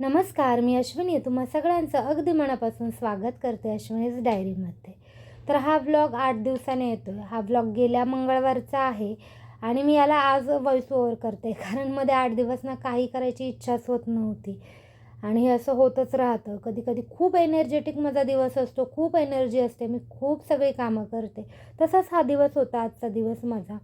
नमस्कार मी अश्विनी. तुम्हा सगळ्यांचं अगदी मनापासून स्वागत करते अश्विनीज डायरीमध्ये. तर हा ब्लॉग आठ दिवसाने येतो हा ब्लॉग गेल्या मंगळवारचा आहे आणि मी याला आज व्हॉइस ओवर करते. कारण मध्ये आठ दिवस ना काही करायची इच्छाच होत नव्हती. आणि हे असं होतच राहतं. कधी कधी खूप एनर्जेटिक माझा दिवस असतो खूप एनर्जी असते मी खूप सगळी कामं करते. तसाच हा दिवस होता आजचा दिवस माझा.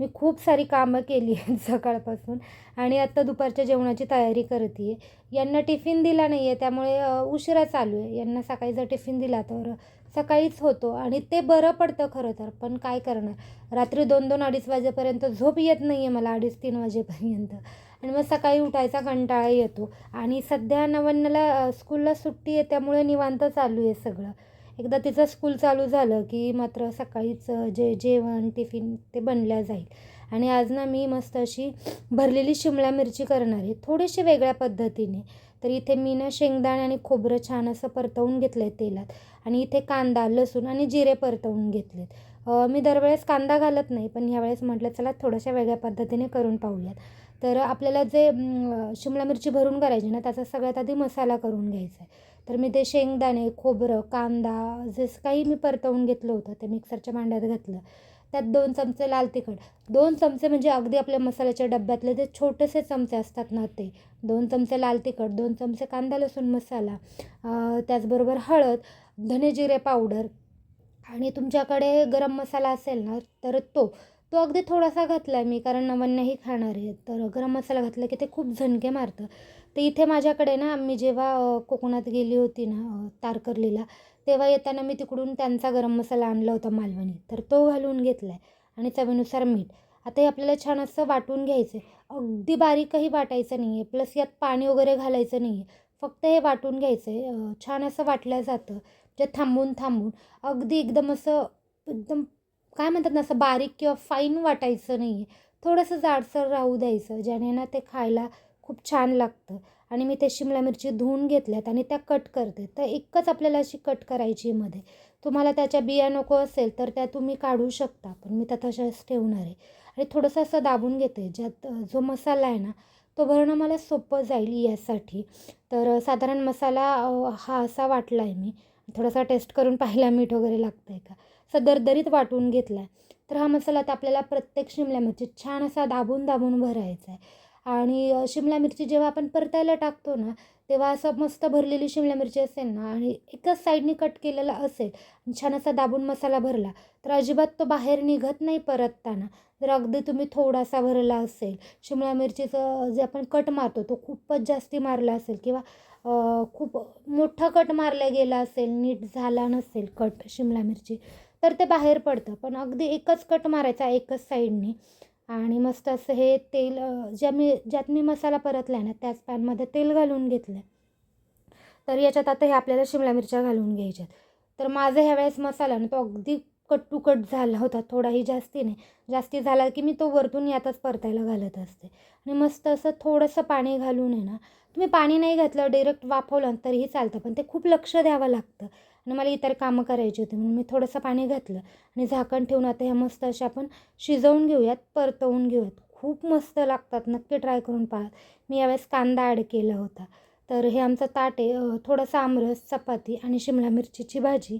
मी खूप सारी कामं केली आहेत सकाळपासून आणि आत्ता दुपारच्या जेवणाची तयारी करते आहे यांना टिफिन दिला नाही आहे त्यामुळे उशिरा चालू आहे. यांना सकाळी जर टिफिन दिला तर सकाळीच होतो आणि ते बरं पडतं खरं तर. पण काय करणार? रात्री दोन दोन अडीच वाजेपर्यंत झोप येत नाही आहे मला अडीच तीन वाजेपर्यंत. आणि मग सकाळी उठायचा कंटाळा येतो. आणि सध्या नवन्नला स्कूलला सुट्टी आहे त्यामुळे निवांत चालू आहे सगळं. एकदा तिचं स्कूल चालू झालं की मात्र सकाळीच जे जेवण टिफिन ते बनल्या जाईल. आणि आज ना मी मस्त अशी भरलेली शिमला मिरची करणार आहे. थोडीशी वेगळ्या पद्धतीने. तर इथे मी ना शेंगदाणे आणि खोबरं छान असं परतवून घेतलं आहे तेलात. आणि इथे कांदा लसूण आणि जिरे परतवून घेतलेत. मी दरवेळेस कांदा घालत नाही पण ह्यावेळेस म्हटलं चला थोड्याशा वेगळ्या पद्धतीने करून पाहूयात. तर आपल्याला जे शिमला मिरची भरून करायची ना त्याचा सगळ्यात आधी मसाला करून घ्यायचा आहे. तर मी ते शेंगदाणे खोबरं कांदा जे काही मी परतवून घेतलं होतं ते मिक्सरच्या भांड्यात घातलं. त्यात दोन चमचे लाल तिखट. दोन चमचे म्हणजे अगदी आपल्या मसाल्याच्या डब्यातले जे छोटेसे चमचे असतात ना ते. दोन चमचे लाल तिखट दोन चमचे कांदा लसूण मसाला त्याचबरोबर हळद धने जिरे पावडर आणि तुमच्याकडे गरम मसाला असेल ना तर तो. तो अगदी थोडासा घातला आहे मी कारण नवन्याही खाणार आहे. तर गरम मसाला घातला की ते खूप झणके मारतं. तर इथे माझ्याकडे ना मी जेव्हा कोकणात गेली होती ना तारकर्लीला तेव्हा येताना मी तिकडून त्यांचा गरम मसाला आणला होता मालवणी. तर तो घालून घेतला आहे आणि चवीनुसार मीठ. आता हे आपल्याला छान असं वाटून घ्यायचं आहे अगदी बारीकही वाटायचं नाही आहे प्लस यात पाणी वगैरे घालायचं नाही आहे फक्त हे वाटून घ्यायचं आहे छान असं वाटलं जातं. जे थांबून थांबून. अगदी एकदम असं एकदम काय म्हणतात ना असं बारीक किंवा फाईन वाटायचं नाही आहे थोडंसं जाडसर राहू द्यायचं ज्याने ना ते खायला खूप छान लागतं. आणि मी ते शिमला मिरची धुवून घेतल्यात आणि त्या कट करते. तर एकच आपल्याला अशी कट करायची आहे मध्ये. तुम्हाला त्याच्या बिया नको असेल तर त्या तुम्ही काढू शकता पण मी त्या तशाच ठेवणार आहे. आणि थोडंसं असं दाबून घेते ज्यात जो मसाला आहे ना तो भरणं मला सोपं जाईल यासाठी. तर साधारण मसाला हा असा वाटला आहे मी. थोडासा टेस्ट करून पाहिला मीठ वगैरे लागतं आहे का? दरदरीत वाटून घेतला आहे तर हा मसाला आता आपल्याला प्रत्येक शिमला मिरची छान असा दाबून दाबून भरायचा आहे. आणि शिमला मिरची जेव्हा आपण परतायला टाकतो ना तेव्हा असं मस्त भरलेली शिमला मिरची असेल ना आणि एकाच साईडनी कट केलेला असेल आणि छान असा दाबून मसाला भरला तर अजिबात तो बाहेर निघत नाही परतताना. जर अगदी तुम्ही थोडासा भरला असेल शिमला मिरचीचं जे आपण कट मारतो तो खूपच जास्ती मारला असेल किंवा खूप मोठा कट मारला गेला असेल नीट झाला नसेल कट शिमला मिरची तर ते बाहेर पडतं. पण अगदी एकच कट मारायचा एकच साईडने. आणि मस्त असं हे तेल ज्या मी ज्यात मी मसाला परतला आहे ना त्याच पॅनमध्ये तेल घालून घेतलं आहे तर याच्यात आता हे आपल्याला शिमला मिरच्या घालून घ्यायच्यात. तर माझा ह्यावेळेस मसाला ना तो अगदी कट टू कट झाला होता. थोडाही जास्ती नाही. जास्ती झाला की मी तो वरतून यातच परतायला घालत असते. आणि मस्त असं थोडंसं पाणी घालून आहे ना तुम्ही पाणी नाही घातलं डायरेक्ट वाफवलं तरीही चालतं. पण ते खूप लक्ष द्यावं लागतं. आणि मला इतर कामं करायची होती म्हणून मी थोडंसं पाणी घातलं आणि झाकण ठेवून आता ह्या मस्त अशा आपण शिजवून घेऊयात परतवून घेऊयात. खूप मस्त लागतात नक्की ट्राय करून पहा. मी यावेळेस कांदा ॲड केला होता. तर हे आमचं ताट आहे थोडंसं आमरस चपाती आणि शिमला मिरचीची भाजी.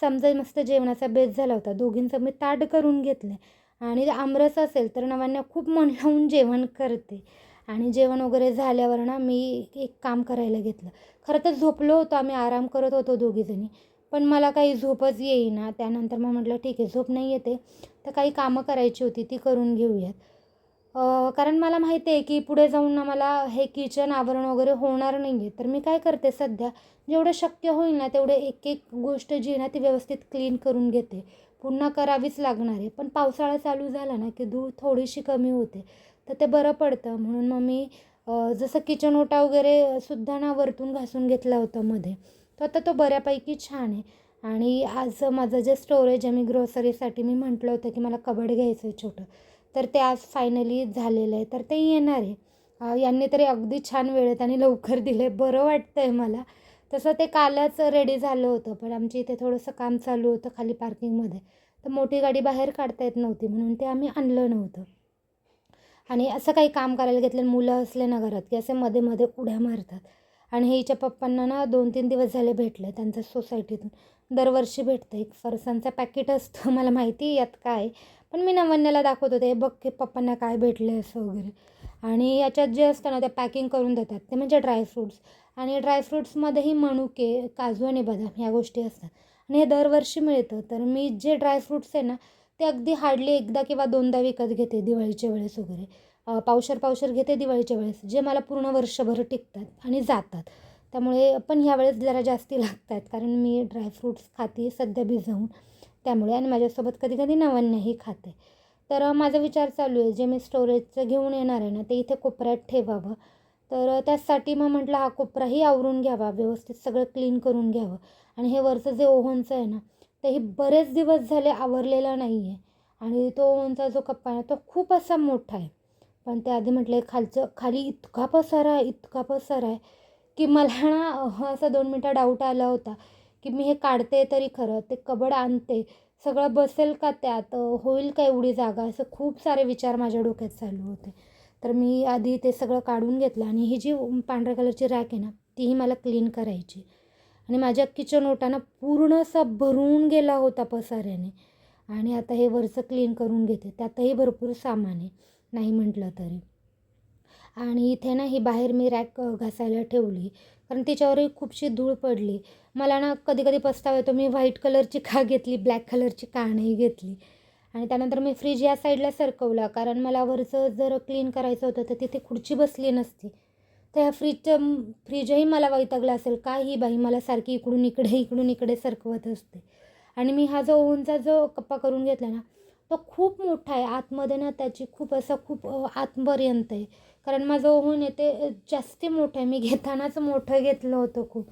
समजा मस्त जेवणाचा बेस झाला होता. दोघींचं मी ताट करून घेतलं. आणि आमरस असेल तर नवांना खूप मन लावून जेवण करते. आणि जेवण वगैरे झाल्यावर ना मी एक काम करायला घेतलं. खरं तर झोपलो होतो आम्ही आराम करत होतो दोघीजणी. पण मला काही झोपच येईना. त्यानंतर मग म्हटलं ठीक आहे झोप नाही येते. तर काही कामं करायची होती ती करून घेऊयात. कारण मला माहिती आहे की पुढे जाऊन ना मला हे किचन आवरण वगैरे होणार नाही आहे तर मी काय करते सध्या जेवढं शक्य होईल ना तेवढे एक एक गोष्ट जी ना ती व्यवस्थित क्लीन करून घेते. पुन्हा करावीच लागणार आहे. पण पावसाळा चालू झाला ना की धूळ थोडीशी कमी होते. तर ते बरं पडतं. म्हणून मग मी जसं किचन ओटा वगैरे सुद्धा ना वरतून घासून घेतला होता मध्ये. तर आता तो बऱ्यापैकी छान आहे. आणि आज माझं जे स्टोरेज आहे मी ग्रोसरीसाठी मी म्हटलं होतं की मला कबड घ्यायचं आहे छोटं. तर ते आज फायनली झालेलं आहे. तर ते येणार आहे. यांनी तरी अगदी छान वेळेत आणि लवकर दिले बरं वाटतं आहे मला. तसं ते कालच रेडी झालं होतं पण आमच्या इथे थोडंसं काम चालू होतं खाली पार्किंगमध्ये तर मोठी गाडी बाहेर काढता येत नव्हती म्हणून ते आम्ही आणलं नव्हतं. आणि असं काही काम करायला घेतलं मुलं असले ना घरात की असे मध्ये मध्ये उड्या मारतात. आणि हिच्या पप्पांना ना दोन तीन दिवस झाले भेटलं त्यांच्या सोसायटीतून. दरवर्षी भेटतं एक फरसांचं पॅकेट असतं मला माहिती यात काय. पण मी नवन्याला दाखवत होते बघ की पप्पांना काय भेटले असं वगैरे. आणि याच्यात जे असतं ना ते पॅकिंग करून देतात ते म्हणजे ड्रायफ्रूट्स आणि ड्रायफ्रूट्समध्येही मनुके काजू आणि बदाम ह्या गोष्टी असतात. आणि हे दरवर्षी मिळतं. तर मी जे ड्रायफ्रूट्स आहे ना ते अगदी हार्डली एकदा किंवा दोनदा विकत घेते दिवाळीच्या वेळेस वगैरे. पावशर पावशर घेते दिवाळीच्या वेळेस जे मला पूर्ण वर्षभर टिकतात आणि जातात. त्यामुळे पण ह्या वेळेस जरा जास्ती लागतात कारण मी ड्रायफ्रूट्स खाते सध्या भिजवून. त्यामुळे आणि माझ्यासोबत कधी कधी नवन्यही खाते. तर माझा विचार चालू आहे जे मी स्टोरेजचं घेऊन येणार आहे ना ते इथे कोपऱ्यात ठेवावं. तर त्यासाठी मग म्हटलं हा कोपराही आवरून घ्यावा व्यवस्थित सगळं क्लीन करून घ्यावं. आणि हे वरचं जे ओव्हनचं आहे ना तेही बरेच दिवस झाले आवरलेलं नाही आहे आणि तो ओव्हनचा जो कप्पा आहे तो खूप असा मोठा आहे. पण ते आधी म्हटलं खालचं खाली इतका पसारा आहे इतका पसारा आहे की मला ना असा दोन मिनटं डाऊट आला होता की मी हे काढते तरी खरं ते कबड आणते सगळं बसेल का त्यात होईल का एवढी जागा असं खूप सारे विचार माझ्या डोक्यात चालू होते. तर मी आधी ते सगळं काढून घेतलं आणि ही जी पांढऱ्या कलरची रॅक आहे ना तीही मला क्लीन करायची. आणि माझ्या किचन ओटानं पूर्ण असा भरून गेला होता पसाऱ्याने. आणि आता हे वरचं क्लीन करून घेते. त्यातही भरपूर सामान आहे. नाही म्हटलं तरी. आणि इथे ना ही बाहेर मी रॅक घासायला ठेवली. कारण तिच्यावरही खूपशी धूळ पडली. मला ना कधी कधी पस्ताव येतो. मी व्हाईट कलरची का घेतली? ब्लॅक कलरची का नाही घेतली? आणि त्यानंतर मी फ्रीज या साईडला सरकवला. कारण मला वरचं जर क्लीन करायचं होतं. तर तिथे खुर्ची बसली नसती. त्या फ्रीजचं फ्रीजही मला वैतागलं असेल. का ही बाई मला सारखी इकडून इकडे इकडून इकडे सरकवत असते. आणि मी हा जो ओव्हनचा जो कप्पा करून घेतला ना तो खूप मोठा आहे. आतमध्ये ना त्याची खूप असं खूप आतपर्यंत आहे. कारण माझं ओव्हन आहे ते जास्ती मोठं आहे. मी घेतानाच मोठं घेतलं होतं खूप.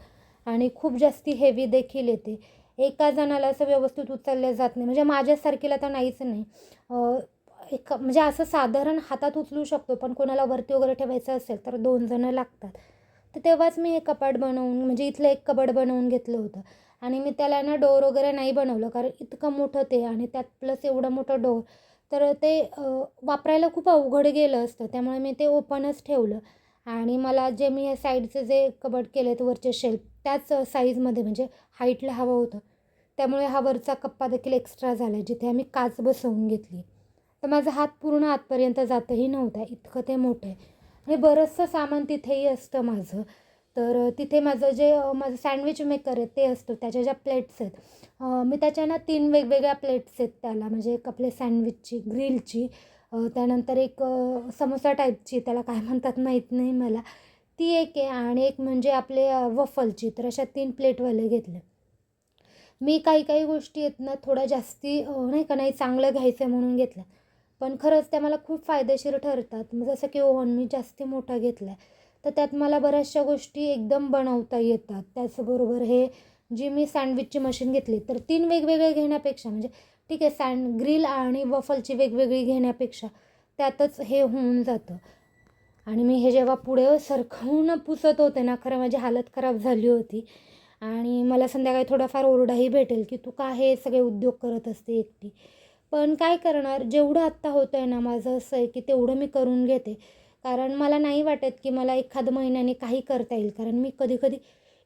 आणि खूप जास्ती हेवी देखील येते एका जणाला असं व्यवस्थित उचललं जात नाही. म्हणजे माझ्यासारखीला तर नाहीच नाही. एक म्हणजे असं साधारण हातात उचलू शकतो पण कोणाला वरती वगैरे ठेवायचं असेल तर दोन जणं लागतात. तर तेव्हाच मी हे कपाट बनवून म्हणजे इथलं एक कपाट बनवून घेतलं होतं. आणि मी त्याला ना डोर वगैरे नाही बनवलं कारण इतकं मोठं ते आणि त्यात प्लस एवढं मोठं डोर. तर ते वापरायला खूप अवघड गेलं असतं त्यामुळे मी ते ओपनच ठेवलं. आणि मला जे मी हे साईडचं जे कबड केले आहेत वरचे शेल्फ त्याच साईजमध्ये म्हणजे हाईटला हवं होतं. त्यामुळे हा वरचा कप्पा देखील एक्स्ट्रा झाला आहे जिथे आम्ही काच बसवून घेतली. तर माझा हात पूर्ण आतपर्यंत जातही नव्हता. इतकं ते मोठं आहे. आणि बरंचसं सामान तिथेही असतं माझं. तर तिथे माझं जे माझं सँडविच मेकर आहे ते असतं. त्याच्या ज्या प्लेट्स आहेत मी त्याच्या ना तीन वेगवेगळ्या प्लेट्स आहेत त्याला. म्हणजे एक आपले सँडविचची ग्रिलची त्यानंतर एक समोसा टाईपची त्याला काय म्हणतात माहीत नाही मला. ती एक आहे आणि एक म्हणजे आपले वफलची तर अशा तीन प्लेटवाले घेतले. मी काही काही गोष्टी आहेत ना थोड्या जास्ती नाही का नाही चांगलं घ्यायचं आहे म्हणून घेतलं. पण खरंच त्या मला खूप फायदेशीर ठरतात. जसं की ओव्हन मी जास्ती मोठा घेतला आहे तर त्यात मला बऱ्याचशा गोष्टी एकदम बनवता येतात. त्याचबरोबर हे जी मी सँडविचची मशीन घेतली तर तीन वेगवेगळे घेण्यापेक्षा म्हणजे ठीक आहे सँड ग्रिल आणि वफलची वेगवेगळी घेण्यापेक्षा त्यातच हे होऊन जातं. आणि मी हे जेव्हा पुढे सरकवून पुसत होते ना खरं माझी हालत खराब झाली होती. आणि मला संध्याकाळी थोडाफार ओरडाही भेटेल की तू का हे सगळे उद्योग करत असते एकटी? पण काय करणार? जेवढं आत्ता होतं आहे ना माझं असं आहे की तेवढं मी करून घेते. कारण मला नाही वाटत की मला एखाद महिन्याने काही करता येईल. कारण मी कधी कधी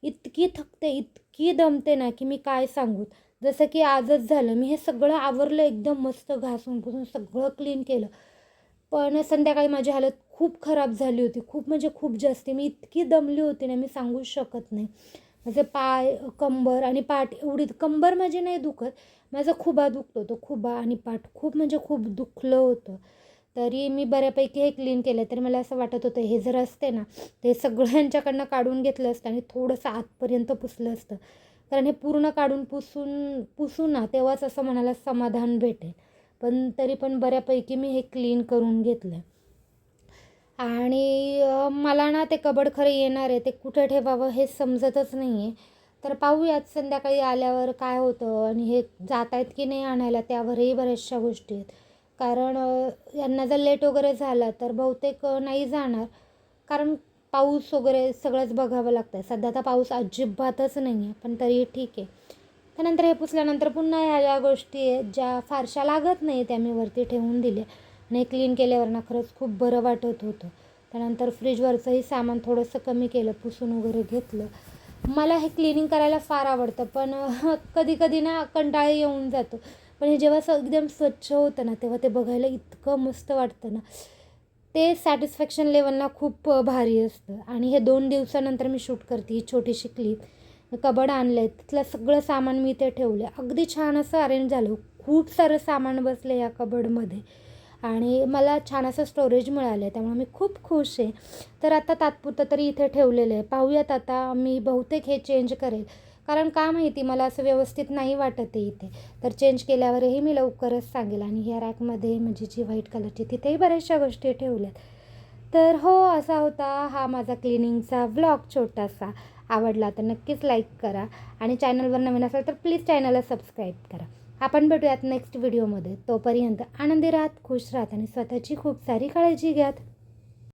इतकी थकते इतकी दमते ना की मी काय सांगू? जसं की आजच झालं. मी हे सगळं आवरलं एकदम मस्त घासून पुसून सगळं क्लीन केलं. पण संध्याकाळी माझी हालत खूप खराब झाली होती. खूप म्हणजे खूप जास्ती. मी इतकी दमली होती ना मी सांगूच शकत नाही. माझे पाय कंबर आणि पाठ एवढी कंबर माझी नाही दुखत. माझा खुबा दुखतो होतो खुबा आणि पाठ खूप म्हणजे खूप दुखलं होतं. तरी मी बऱ्यापैकी हे क्लीन केलं तरी मला असं वाटत होतं हे जर असते ना ते सगळ्यांच्याकडनं काढून घेतलं असतं आणि थोडंसं आतपर्यंत पुसलं असतं. कारण हे पूर्ण काढून पुसून पुसू ना तेव्हाच असं मनाला समाधान भेटेल. पण तरी पण बऱ्यापैकी मी हे क्लीन करून घेतलं आणि मला ना ते कबड खरं येणार आहे ते कुठे ठेवावं हे समजतच नाही आहे तर पाहूयात संध्याकाळी आल्यावर काय होतं आणि हे जात आहेत की नाही आणायला त्यावरही बऱ्याचशा गोष्टी आहेत. कारण यांना जर लेट वगैरे झाला तर बहुतेक नाही जाणार. कारण पाऊस वगैरे सगळंच बघावं लागतं आहे सध्या तर पाऊस अजिबातच नाही आहे पण तरी ठीक आहे. त्यानंतर हे पुसल्यानंतर पुन्हा ह्या ज्या गोष्टी आहेत ज्या फारशा लागत नाही त्या मी वरती ठेवून दिल्या. आणि क्लीन केल्यावर ना खरंच खूप बरं वाटत होतं. त्यानंतर फ्रीजवरचंही सामान थोडंसं कमी केलं पुसून वगैरे घेतलं. मला हे क्लिनिंग करायला फार आवडतं पण कधी कधी ना कंटाळा येऊन जातो. पण हे जेव्हा एकदम स्वच्छ होतं ना तेव्हा ते बघायला इतकं मस्त वाटतं ना. ते सॅटिस्फॅक्शन लेवलला खूप भारी असतं. आणि हे दोन दिवसानंतर मी शूट करते ही छोटीशी क्लिप कबड आणलं आहे तिथलं सगळं सामान मी इथे ठेवलं आहे अगदी छान असं अरेंज झालं. खूप सारं सामान बसलं या कबडमध्ये. आणि मला छान असं स्टोरेज मिळालं आहे त्यामुळे मी खूप खुश आहे. तर आता तात्पुरतं तरी इथे ठेवलेलं आहे. पाहूयात आता मी बहुतेक हे चेंज करेल. कारण का माहिती मला असं व्यवस्थित नाही वाटत आहे इथे. तर चेंज केल्यावरही मी लवकरच सांगेल. आणि ह्या रॅकमध्ये म्हणजे जी व्हाईट कलरची तिथेही बऱ्याचशा गोष्टी ठेवल्यात. तर हो असा होता हा माझा क्लिनिंगचा व्लॉग छोटासा. आवडला तर नक्कीच लाईक करा. आणि चॅनलवर नवीन असेल तर प्लीज चॅनलला सबस्क्राईब करा. आपण भेटूयात नेक्स्ट व्हिडिओमध्ये तोपर्यंत आनंदी राहत खुश राहत आणि स्वतःची खूप सारी काळजी घ्यात.